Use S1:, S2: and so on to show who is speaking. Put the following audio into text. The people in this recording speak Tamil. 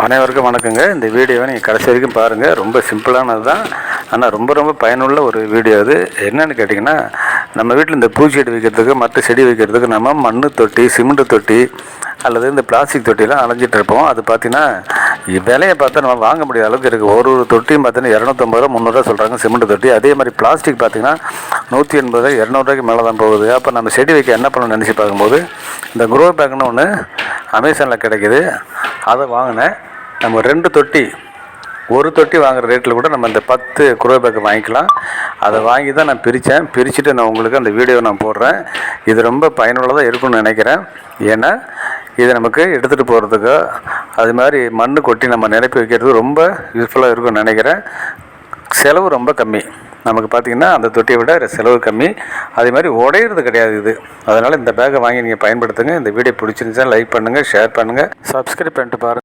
S1: அனைவருக்கும் வணக்கங்க. இந்த வீடியோவை நீங்கள் கடைசி வரைக்கும் பாருங்கள் ரொம்ப சிம்பிளானது தான். ஆனால் ரொம்ப ரொம்ப பயனுள்ள ஒரு வீடியோ அது. என்னென்னு கேட்டிங்கன்னா நம்ம வீட்டில் இந்த பூச்செடி வைக்கிறதுக்கு மற்ற செடி வைக்கிறதுக்கு நம்ம மண் தொட்டி சிமெண்ட் தொட்டி அல்லது இந்த பிளாஸ்டிக் தொட்டிலாம் அலைஞ்சிட்டு இருப்போம். அது பார்த்தீங்கன்னா விலையை பார்த்தா நம்ம வாங்க முடியாத அளவுக்கு இருக்குது ஒரு ஒரு தொட்டியும் பார்த்தீங்கன்னா இரநூத்தம்பது ரூபா முந்நூறுரூவா சொல்கிறாங்க சிமெண்ட் தொட்டி. அதே மாதிரி பிளாஸ்டிக் பார்த்தீங்கன்னா நூற்றி எண்பது ரூபா இரநூறுவாய்க்கு மேலே தான் போகுது. அப்போ நம்ம செடி வைக்க என்ன பண்ணணும்னு நினச்சி பார்க்கும்போது இந்த குரோ பேக்னு ஒன்று அமேசானில் கிடைக்கிது. அதை வாங்கினேன் நம்ம ரெண்டு தொட்டி ஒரு தொட்டி வாங்குற ரேட்டில் கூட நம்ம இந்த பத்து குரோ பேக் வாங்கிக்கலாம். அதை வாங்கி தான் நான் பிரித்தேன். பிரிச்சுட்டு நான் உங்களுக்கு அந்த வீடியோவை நான் போடுறேன். இது ரொம்ப பயனுள்ளதாக இருக்கும்னு நினைக்கிறேன். ஏன்னா இது நமக்கு எடுத்துகிட்டு போகிறதுக்கு அது மாதிரி மண் கொட்டி நம்ம நிரப்பி வைக்கிறதுக்கு ரொம்ப யூஸ்ஃபுல்லாக இருக்கும்னு நினைக்கிறேன். செலவு ரொம்ப கம்மி. நமக்கு பார்த்திங்கன்னா அந்த தொட்டியை விட செலவு கம்மி. அதே மாதிரி உடையிறது கிடையாது இது. அதனால் இந்த பேக்கை வாங்கி நீங்கள் பயன்படுத்துங்க. இந்த வீடியோ பிடிச்சிருந்துச்சா லைக் பண்ணுங்கள் ஷேர் பண்ணுங்கள் சப்ஸ்கிரைப் பண்ணிட்டு பாருங்கள்